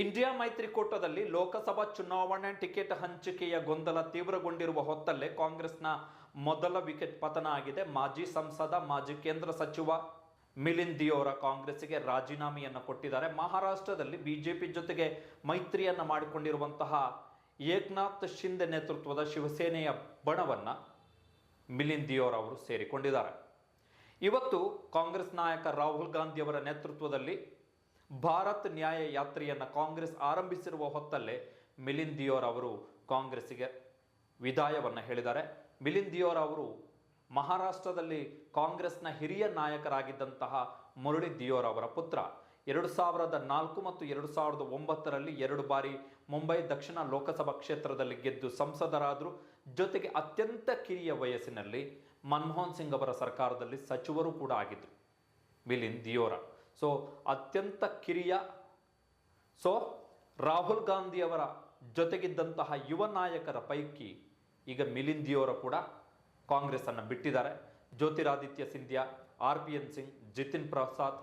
India ಮೈತ್ರಿಕೂಟದಲ್ಲಿ Lok Sabha ಚುನಾವಣೆ ticket ಹಂಚಿಕೆಯ ಗೊಂದಲ ತೀವ್ರಗೊಂಡಿರುವ ಹೊತ್ತಲ್ಲೇ ಕಾಂಗ್ರೆಸ್ನ ಮೊದಲ ವಿಕೆಟ್ ಪತನ ಆಗಿದೆ. ಮಾಜಿ ಸಂಸದ, ಮಾಜಿ ಕೇಂದ್ರ ಸಚಿವ ಮಿಲಿಂದ್ ದಿಯೋರ ಕಾಂಗ್ರೆಸ್ಗೆ ರಾಜೀನಾಮೆಯನ್ನು ಕೊಟ್ಟಿದ್ದಾರೆ. ಮಹಾರಾಷ್ಟ್ರದಲ್ಲಿ ಬಿಜೆಪಿ ಜೊತೆಗೆ ಮೈತ್ರಿಯನ್ನ ಮಾಡಿಕೊಂಡಿರುವಂತಹ ಏಕನಾಥ್ ಶಿಂದೆ ನೇತೃತ್ವದ ಶಿವಸೇನೆಯ ಬಣವನ್ನ ಮಿಲಿಂದ್ ದಿಯೋರ ಅವರು ಸೇರಿಕೊಂಡಿದ್ದಾರೆ. ಇವತ್ತು ಕಾಂಗ್ರೆಸ್ ನಾಯಕ ರಾಹುಲ್ ಗಾಂಧಿ ಅವರ ನೇತೃತ್ವದಲ್ಲಿ ಭಾರತ್ ನ್ಯಾಯ ಯಾತ್ರೆಯನ್ನು ಕಾಂಗ್ರೆಸ್ ಆರಂಭಿಸಿರುವ ಹೊತ್ತಲ್ಲೇ ಮಿಲಿಂದ್ ದಿಯೋರ್ ಅವರು ಕಾಂಗ್ರೆಸ್ಸಿಗೆ ವಿದಾಯವನ್ನು ಹೇಳಿದ್ದಾರೆ. ಮಿಲಿಂದ್ ದಿಯೋರ್ ಅವರು ಮಹಾರಾಷ್ಟ್ರದಲ್ಲಿ ಕಾಂಗ್ರೆಸ್ನ ಹಿರಿಯ ನಾಯಕರಾಗಿದ್ದಂತಹ ಮುರಳಿ ದಿಯೋರ್ ಅವರ ಪುತ್ರ. ಎರಡು ಸಾವಿರದ ನಾಲ್ಕು ಮತ್ತು ಎರಡು ಸಾವಿರದ ಒಂಬತ್ತರಲ್ಲಿ ಎರಡು ಬಾರಿ ಮುಂಬೈ ದಕ್ಷಿಣ ಲೋಕಸಭಾ ಕ್ಷೇತ್ರದಲ್ಲಿ ಗೆದ್ದು ಸಂಸದರಾದರು. ಜೊತೆಗೆ ಅತ್ಯಂತ ಕಿರಿಯ ವಯಸ್ಸಿನಲ್ಲಿ ಮನಮೋಹನ್ ಸಿಂಗ್ ಅವರ ಸರ್ಕಾರದಲ್ಲಿ ಸಚಿವರು ಕೂಡ ಆಗಿದ್ದರು ಮಿಲಿಂದ್ ದಿಯೋರ ಸೊ ಅತ್ಯಂತ ಕಿರಿಯ. ಸೊ ರಾಹುಲ್ ಗಾಂಧಿಯವರ ಜೊತೆಗಿದ್ದಂತಹ ಯುವ ನಾಯಕರ ಪೈಕಿ ಈಗ ಮಿಲಿಂದಿಯವರು ಕೂಡ ಕಾಂಗ್ರೆಸ್ ಅನ್ನು ಬಿಟ್ಟಿದ್ದಾರೆ. Jyotiraditya Scindia, R P N Singh, Jitin Prasad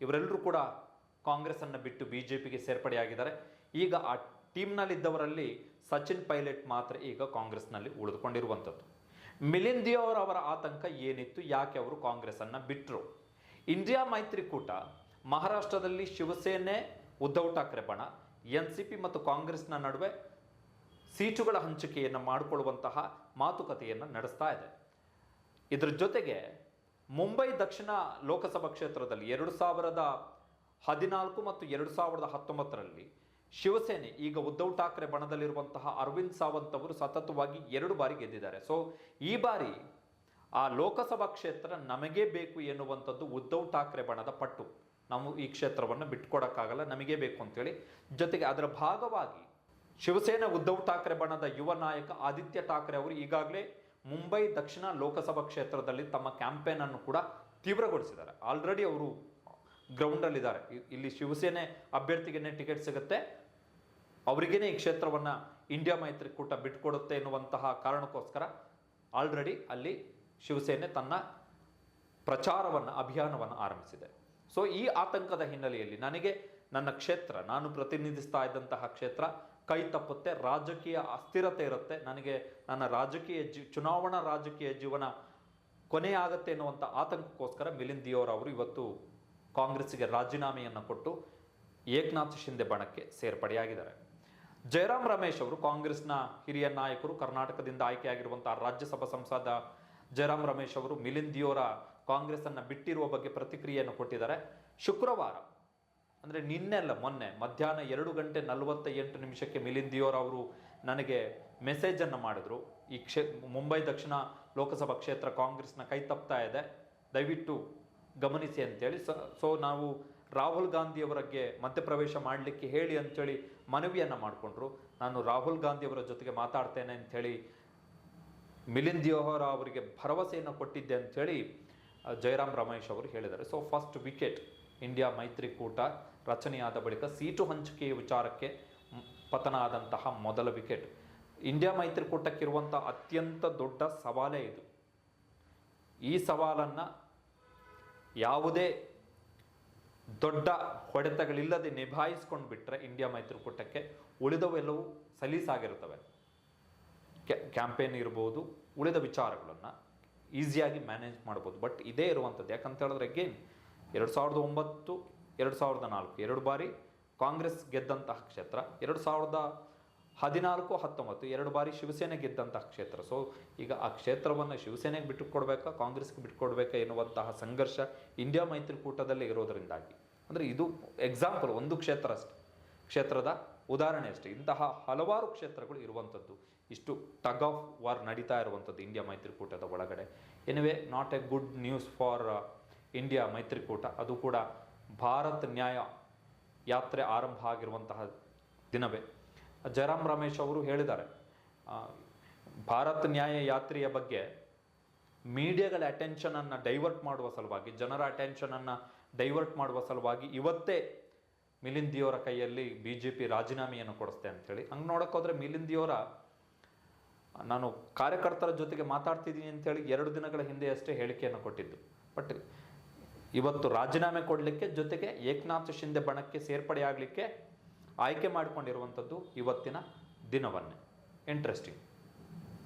ಇವರೆಲ್ಲರೂ ಕೂಡ ಕಾಂಗ್ರೆಸ್ ಅನ್ನು ಬಿಟ್ಟು ಬಿ ಜೆ ಪಿಗೆ ಸೇರ್ಪಡೆಯಾಗಿದ್ದಾರೆ. ಈಗ ಆ ಟೀಮ್ನಲ್ಲಿದ್ದವರಲ್ಲಿ ಸಚಿನ್ ಪೈಲಟ್ ಮಾತ್ರ ಈಗ ಕಾಂಗ್ರೆಸ್ನಲ್ಲಿ ಉಳಿದುಕೊಂಡಿರುವಂಥದ್ದು. ಮಿಲಿಂದಿಯವರವರ ಆತಂಕ ಏನಿತ್ತು? ಯಾಕೆ ಅವರು ಕಾಂಗ್ರೆಸ್ ಅನ್ನು ಬಿಟ್ಟರು ಇಂಡಿಯಾ ಮೈತ್ರಿಕೂಟ, ಮಹಾರಾಷ್ಟ್ರದಲ್ಲಿ ಶಿವಸೇನೆ, ಉದ್ಧವ್ ಠಾಕ್ರೆ ಬಣ ಎನ್ ಸಿ ಪಿ ಮತ್ತು ಕಾಂಗ್ರೆಸ್ನ ನಡುವೆ ಸೀಟುಗಳ ಹಂಚಿಕೆಯನ್ನು ಮಾಡಿಕೊಳ್ಳುವಂತಹ ಮಾತುಕತೆಯನ್ನು ನಡೆಸ್ತಾ ಇದೆ. ಇದರ ಜೊತೆಗೆ ಮುಂಬೈ ದಕ್ಷಿಣ ಲೋಕಸಭಾ ಕ್ಷೇತ್ರದಲ್ಲಿ ಎರಡು ಸಾವಿರದ ಹದಿನಾಲ್ಕು ಮತ್ತು ಎರಡು ಸಾವಿರದ ಹತ್ತೊಂಬತ್ತರಲ್ಲಿ ಶಿವಸೇನೆ, ಈಗ ಉದ್ಧವ್ ಠಾಕ್ರೆ ಬಣದಲ್ಲಿರುವಂತಹ ಅರವಿಂದ್ ಸಾವಂತ್ ಅವರು ಸತತವಾಗಿ ಎರಡು ಬಾರಿ ಗೆದ್ದಿದ್ದಾರೆ. ಸೊ ಈ ಬಾರಿ ಆ ಲೋಕಸಭಾ ಕ್ಷೇತ್ರ ನಮಗೆ ಬೇಕು ಎನ್ನುವಂಥದ್ದು ಉದ್ಧವ್ ಠಾಕ್ರೆ ಬಣದ ಪಟ್ಟು. ನಾವು ಈ ಕ್ಷೇತ್ರವನ್ನು ಬಿಟ್ಕೊಡೋಕ್ಕಾಗಲ್ಲ, ನಮಗೆ ಬೇಕು ಅಂತೇಳಿ. ಜೊತೆಗೆ ಅದರ ಭಾಗವಾಗಿ ಶಿವಸೇನೆ ಉದ್ಧವ್ ಠಾಕ್ರೆ ಬಣದ ಯುವ ನಾಯಕ ಆದಿತ್ಯ ಠಾಕ್ರೆ ಅವರು ಈಗಾಗಲೇ ಮುಂಬೈ ದಕ್ಷಿಣ ಲೋಕಸಭಾ ಕ್ಷೇತ್ರದಲ್ಲಿ ತಮ್ಮ ಕ್ಯಾಂಪೇನ್ ಅನ್ನು ಕೂಡ ತೀವ್ರಗೊಳಿಸಿದ್ದಾರೆ. ಆಲ್ರೆಡಿ ಅವರು ಗ್ರೌಂಡಲ್ಲಿದ್ದಾರೆ ಇಲ್ಲಿ ಶಿವಸೇನೆ ಅಭ್ಯರ್ಥಿಗೇನೆ ಟಿಕೆಟ್ ಸಿಗುತ್ತೆ. ಅವರಿಗೇನೆ ಈ ಕ್ಷೇತ್ರವನ್ನು ಇಂಡಿಯಾ ಮೈತ್ರಿಕೂಟ ಬಿಟ್ಕೊಡುತ್ತೆ ಎನ್ನುವಂತಹ ಕಾರಣಕ್ಕೋಸ್ಕರ ಆಲ್ರೆಡಿ ಅಲ್ಲಿ ಶಿವಸೇನೆ ತನ್ನ ಪ್ರಚಾರವನ್ನು, ಅಭಿಯಾನವನ್ನು ಆರಂಭಿಸಿದೆ. ಸೊ ಈ ಆತಂಕದ ಹಿನ್ನೆಲೆಯಲ್ಲಿ ನನಗೆ ನನ್ನ ಕ್ಷೇತ್ರ, ನಾನು ಪ್ರತಿನಿಧಿಸ್ತಾ ಇದ್ದಂತಹ ಕ್ಷೇತ್ರ ಕೈ ತಪ್ಪುತ್ತೆ, ರಾಜಕೀಯ ಅಸ್ಥಿರತೆ ಇರುತ್ತೆ, ನನಗೆ ನನ್ನ ರಾಜಕೀಯ ಜೀ, ಚುನಾವಣಾ ರಾಜಕೀಯ ಜೀವನ ಕೊನೆಯಾಗತ್ತೆ ಎನ್ನುವಂಥ ಆತಂಕಕ್ಕೋಸ್ಕರ ಮಿಲಿಂದ್ ದಿಯೋರ್ ಅವರು ಇವತ್ತು ಕಾಂಗ್ರೆಸ್ಸಿಗೆ ರಾಜೀನಾಮೆಯನ್ನು ಕೊಟ್ಟು ಏಕನಾಥ್ ಶಿಂದೆ ಬಣಕ್ಕೆ ಸೇರ್ಪಡೆಯಾಗಿದ್ದಾರೆ. ಜಯರಾಮ್ ರಮೇಶ್ ಅವರು ಕಾಂಗ್ರೆಸ್ನ ಹಿರಿಯ ನಾಯಕರು ಕರ್ನಾಟಕದಿಂದ ಆಯ್ಕೆಯಾಗಿರುವಂತಹ ರಾಜ್ಯಸಭಾ ಸಂಸದ ಜಯರಾಮ್ ರಮೇಶ್ ಅವರು ಮಿಲಿಂದ್ ದಿಯೋರ ಕಾಂಗ್ರೆಸ್ ಅನ್ನ ಬಿಟ್ಟಿರುವ ಬಗ್ಗೆ ಪ್ರತಿಕ್ರಿಯೆಯನ್ನು ಕೊಟ್ಟಿದ್ದಾರೆ. ಶುಕ್ರವಾರ, ಅಂದರೆ ನಿನ್ನೆಲ್ಲ ಮೊನ್ನೆ ಮಧ್ಯಾಹ್ನ ಎರಡು ಗಂಟೆ ನಲವತ್ತ ಎಂಟು ನಿಮಿಷಕ್ಕೆ ಮಿಲಿಂದ್ ಅವರು ನನಗೆ ಮೆಸೇಜನ್ನು ಮಾಡಿದ್ರು. ಈ ಕ್ಷೇ, ಮುಂಬೈ ದಕ್ಷಿಣ ಲೋಕಸಭಾ ಕ್ಷೇತ್ರ ಕಾಂಗ್ರೆಸ್ನ ಕೈ ತಪ್ತಾ ಇದೆ. ದಯವಿಟ್ಟು ಗಮನಿಸಿ ಅಂತೇಳಿ. ಸೊ ಸೊ ನಾವು ರಾಹುಲ್ ಗಾಂಧಿ ಅವರಿಗೆ ಮಧ್ಯಪ್ರವೇಶ ಮಾಡಲಿಕ್ಕೆ ಹೇಳಿ ಅಂಥೇಳಿ ಮನವಿಯನ್ನು ಮಾಡಿಕೊಂಡ್ರು. ನಾನು ರಾಹುಲ್ ಗಾಂಧಿ ಅವರ ಜೊತೆಗೆ ಮಾತಾಡ್ತೇನೆ ಅಂಥೇಳಿ ಮಿಲಿಂದ್ ಜೋಹರ್ ಅವರಿಗೆ ಭರವಸೆಯನ್ನು ಕೊಟ್ಟಿದ್ದೆ ಅಂಥೇಳಿ ಜಯರಾಮ್ ರಮೇಶ್ ಅವರು ಹೇಳಿದ್ದಾರೆ. ಸೊ ಫಸ್ಟ್ ವಿಕೆಟ್ ಇಂಡಿಯಾ ಮೈತ್ರಿಕೂಟ ರಚನೆಯಾದ ಬಳಿಕ ಸೀಟು ಹಂಚಿಕೆಯ ವಿಚಾರಕ್ಕೆ ಪತನ ಆದಂತಹ ಮೊದಲ ವಿಕೆಟ್ ಇಂಡಿಯಾ ಮೈತ್ರಿಕೂಟಕ್ಕಿರುವಂಥ ಅತ್ಯಂತ ದೊಡ್ಡ ಸವಾಲೇ ಇದು. ಈ ಸವಾಲನ್ನು ಯಾವುದೇ ದೊಡ್ಡ ಹೊಡೆತಗಳಿಲ್ಲದೆ ನಿಭಾಯಿಸ್ಕೊಂಡು ಬಿಟ್ಟರೆ ಇಂಡಿಯಾ ಮೈತ್ರಿಕೂಟಕ್ಕೆ ಉಳಿದವೆಲ್ಲವೂ ಸಲೀಸಾಗಿರ್ತವೆ ಕ್ಯಾ- ಕ್ಯಾಂಪೇನ್ ಇರ್ಬೋದು, ಉಳಿದ ವಿಚಾರಗಳನ್ನು ಈಸಿಯಾಗಿ ಮ್ಯಾನೇಜ್ ಮಾಡ್ಬೋದು. ಬಟ್ ಇದೇ ಇರುವಂಥದ್ದು. ಯಾಕಂತ ಹೇಳಿದ್ರೆ ಅಗೇನ್ ಎರಡು ಸಾವಿರದ ಒಂಬತ್ತು, ಎರಡು ಸಾವಿರದ ನಾಲ್ಕು, ಎರಡು ಬಾರಿ ಕಾಂಗ್ರೆಸ್ ಗೆದ್ದಂತಹ ಕ್ಷೇತ್ರ, ಎರಡು ಸಾವಿರದ ಹದಿನಾಲ್ಕು, ಹತ್ತೊಂಬತ್ತು, ಎರಡು ಬಾರಿ ಶಿವಸೇನೆ ಗೆದ್ದಂತಹ ಕ್ಷೇತ್ರ. ಸೊ ಈಗ ಆ ಕ್ಷೇತ್ರವನ್ನು ಶಿವಸೇನೆಗೆ ಬಿಟ್ಟುಕೊಡ್ಬೇಕಾ, ಕಾಂಗ್ರೆಸ್ಗೆ ಬಿಟ್ಟುಕೊಡ್ಬೇಕಾ ಎನ್ನುವಂತಹ ಸಂಘರ್ಷ ಇಂಡಿಯಾ ಮೈತ್ರಿಕೂಟದಲ್ಲಿ ಇರೋದರಿಂದಾಗಿ. ಅಂದರೆ ಇದು ಎಕ್ಸಾಂಪಲ್ ಒಂದು ಕ್ಷೇತ್ರ ಅಷ್ಟೆ. ಕ್ಷೇತ್ರದ ಉದಾಹರಣೆ ಅಷ್ಟೇ. ಇಂತಹ ಹಲವಾರು ಕ್ಷೇತ್ರಗಳು ಇರುವಂಥದ್ದು. ಇಷ್ಟು ಟಗ್ ಆಫ್ ವಾರ್ ನಡೀತಾ ಇರುವಂಥದ್ದು ಇಂಡಿಯಾ ಮೈತ್ರಿಕೂಟದ ಒಳಗಡೆ. Anyway not a good news for India ಮೈತ್ರಿಕೂಟ. ಅದು ಕೂಡ ಭಾರತ್ ನ್ಯಾಯ ಯಾತ್ರೆ ಆರಂಭ ಆಗಿರುವಂತಹ ದಿನವೇ. ಜಯರಾಮ್ ರಮೇಶ್ ಅವರು ಹೇಳಿದ್ದಾರೆ ಭಾರತ್ ನ್ಯಾಯ ಯಾತ್ರೆಯ ಬಗ್ಗೆ ಮೀಡಿಯಾಗಳ ಅಟೆನ್ಷನನ್ನು ಡೈವರ್ಟ್ ಮಾಡುವ ಸಲುವಾಗಿ, ಜನರ ಅಟೆನ್ಷನನ್ನು ಡೈವರ್ಟ್ ಮಾಡುವ ಸಲುವಾಗಿ ಇವತ್ತೇ ಮಿಲಿಂದ್ ಕೈಯಲ್ಲಿ ಬಿ ಜೆ ಪಿ ರಾಜೀನಾಮೆಯನ್ನು ಕೊಡಿಸ್ತೆ ಅಂಥೇಳಿ ಹಂಗೆ ನೋಡೋಕ್ಕೋದ್ರೆ ಮಿಲಿಂದ್ ದಿಯೋರ ನಾನು ಕಾರ್ಯಕರ್ತರ ಜೊತೆಗೆ ಮಾತಾಡ್ತಿದ್ದೀನಿ ಅಂತೇಳಿ ಎರಡು ದಿನಗಳ ಹಿಂದೆ ಅಷ್ಟೇ ಹೇಳಿಕೆಯನ್ನು ಕೊಟ್ಟಿದ್ದು. ಬಟ್ ಇವತ್ತು ರಾಜೀನಾಮೆ ಕೊಡಲಿಕ್ಕೆ ಜೊತೆಗೆ ಏಕನಾಥ್ ಶಿಂದೆ ಬಣಕ್ಕೆ ಸೇರ್ಪಡೆಯಾಗಲಿಕ್ಕೆ ಆಯ್ಕೆ ಮಾಡಿಕೊಂಡಿರುವಂಥದ್ದು ಇವತ್ತಿನ ದಿನವನ್ನೇ. ಇಂಟ್ರೆಸ್ಟಿಂಗ್